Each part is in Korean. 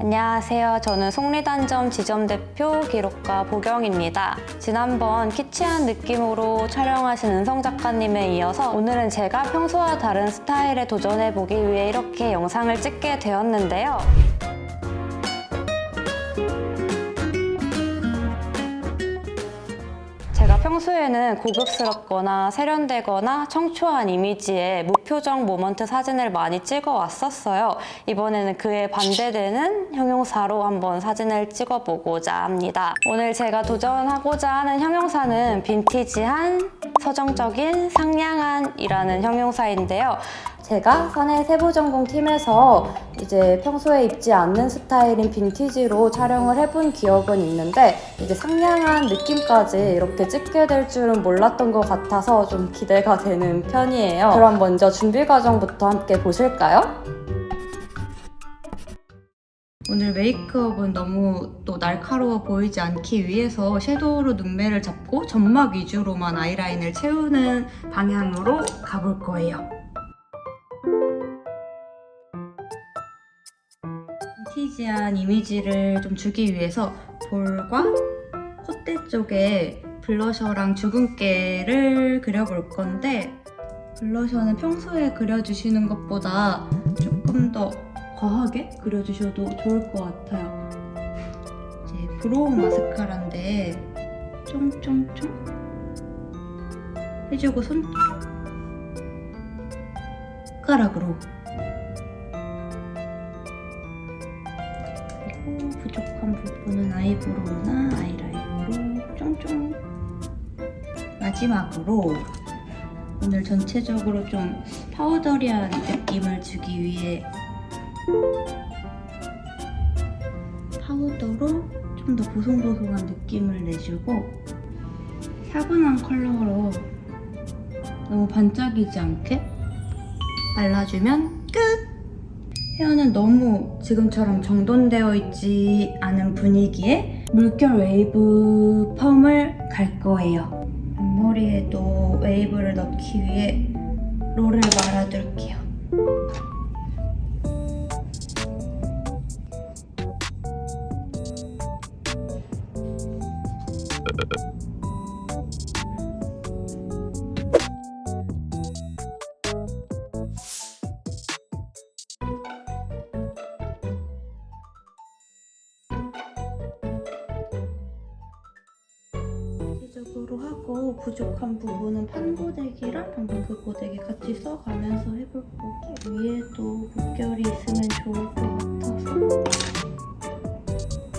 안녕하세요. 저는 속리단점 지점 대표 기록가 보경입니다. 지난번 키치한 느낌으로 촬영하신 은성 작가님에 이어서 오늘은 제가 평소와 다른 스타일에 도전해 보기 위해 이렇게 영상을 찍게 되었는데요. 평소에는 고급스럽거나 세련되거나 청초한 이미지의 무표정 모먼트 사진을 많이 찍어 왔었어요. 이번에는 그에 반대되는 형용사로 한번 사진을 찍어 보고자 합니다. 오늘 제가 도전하고자 하는 형용사는 빈티지한, 서정적인, 상냥한이라는 형용사인데요. 제가 사내 세부 전공 팀에서 이제 평소에 입지 않는 스타일인 빈티지로 촬영을 해본 기억은 있는데 이제 상냥한 느낌까지 이렇게 찍게 될 줄은 몰랐던 것 같아서 좀 기대가 되는 편이에요. 그럼 먼저 준비 과정부터 함께 보실까요? 오늘 메이크업은 너무 또 날카로워 보이지 않기 위해서 섀도우로 눈매를 잡고 점막 위주로만 아이라인을 채우는 방향으로 가볼 거예요. 빈티지한 이미지를 좀 주기 위해서 볼과 콧대 쪽에 블러셔랑 주근깨를 그려볼 건데 블러셔는 평소에 그려주시는 것보다 조금 더 과하게 그려주셔도 좋을 것 같아요. 이제 브로우 마스카라인데 쫑쫑쫑 해주고 손가락으로 부분은 아이브로우나 아이라인으로 쫑쫑 마지막으로 오늘 전체적으로 좀 파우더리한 느낌을 주기 위해 파우더로 좀 더 보송보송한 느낌을 내주고 차분한 컬러로 너무 반짝이지 않게 발라주면 끝! 헤어는 너무 지금처럼 정돈되어 있지 않은 분위기에 물결 웨이브 펌을 갈 거예요. 앞머리에도 웨이브를 넣기 위해 롤을 말아둘게요. 전체적으로 하고 부족한 부분은 판고데기랑 방금 그 고데기 같이 써가면서 해볼 거고 위에도 물결이 있으면 좋을 것 같아서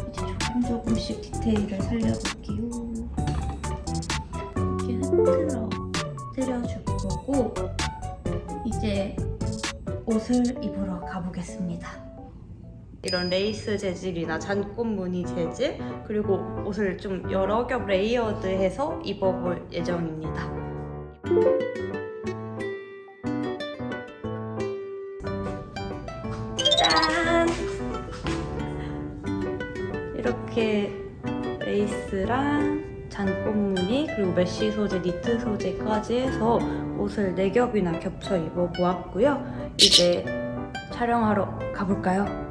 이제 조금 조금씩 디테일을 살려볼게요. 이렇게 흐트러 뜨려줄 거고 이제 옷을 입으러 가보겠습니다 이런 레이스 재질이나 잔꽃 무늬 재질 그리고 옷을 좀 여러 겹 레이어드해서 입어볼 예정입니다. 짠! 이렇게 레이스랑 잔꽃 무늬 그리고 메쉬 소재, 니트 소재까지 해서 옷을 4겹이나 겹쳐 입어보았고요. 이제 촬영하러 가볼까요?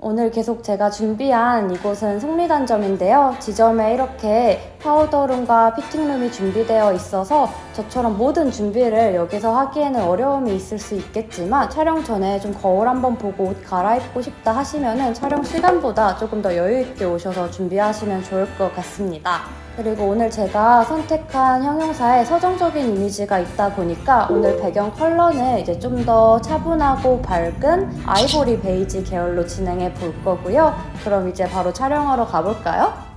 오늘 계속 제가 준비한 이곳은 속리단점인데요. 지점에 이렇게 파우더룸과 피팅룸이 준비되어 있어서 저처럼 모든 준비를 여기서 하기에는 어려움이 있을 수 있겠지만 촬영 전에 좀 거울 한번 보고 옷 갈아입고 싶다 하시면은 촬영 시간보다 조금 더 여유 있게 오셔서 준비하시면 좋을 것 같습니다. 그리고 오늘 제가 선택한 형용사에 서정적인 이미지가 있다 보니까 오늘 배경 컬러는 이제 좀 더 차분하고 밝은 아이보리 베이지 계열로 진행해 볼 거고요. 그럼 이제 바로 촬영하러 가볼까요?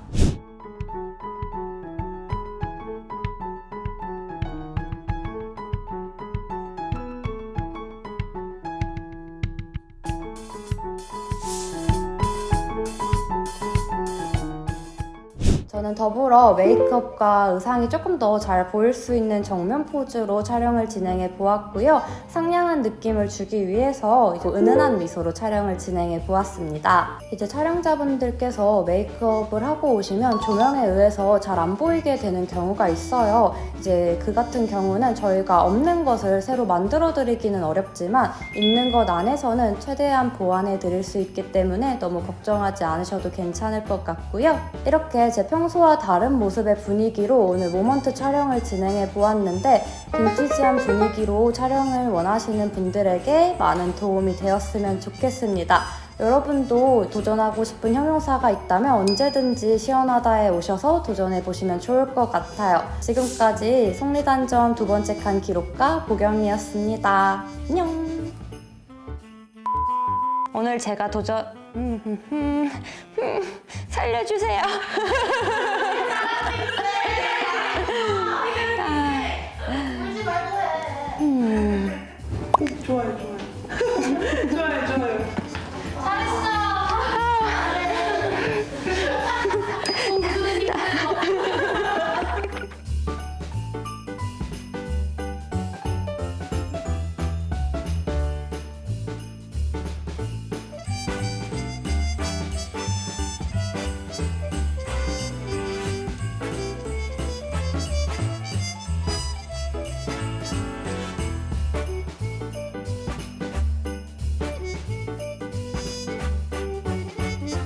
저는 더불어 메이크업과 의상이 조금 더 잘 보일 수 있는 정면 포즈로 촬영을 진행해 보았고요. 상냥한 느낌을 주기 위해서 은은한 미소로 촬영을 진행해 보았습니다. 이제 촬영자분들께서 메이크업을 하고 오시면 조명에 의해서 잘 안 보이게 되는 경우가 있어요. 이제 그 같은 경우는 저희가 없는 것을 새로 만들어 드리기는 어렵지만 있는 것 안에서는 최대한 보완해 드릴 수 있기 때문에 너무 걱정하지 않으셔도 괜찮을 것 같고요. 이렇게 제 평소 와 다른 모습의 분위기로 오늘 모먼트 촬영을 진행해 보았는데 빈티지한 분위기로 촬영을 원하시는 분들에게 많은 도움이 되었으면 좋겠습니다. 여러분도 도전하고 싶은 형용사가 있다면 언제든지 시원하다에 오셔서 도전해 보시면 좋을 것 같아요. 지금까지 속리단점 두 번째 칸 기록가 보경이었습니다. 안녕. 오늘 제가 도전 살려주세요. 아. 음. 좋아요, 좋아요.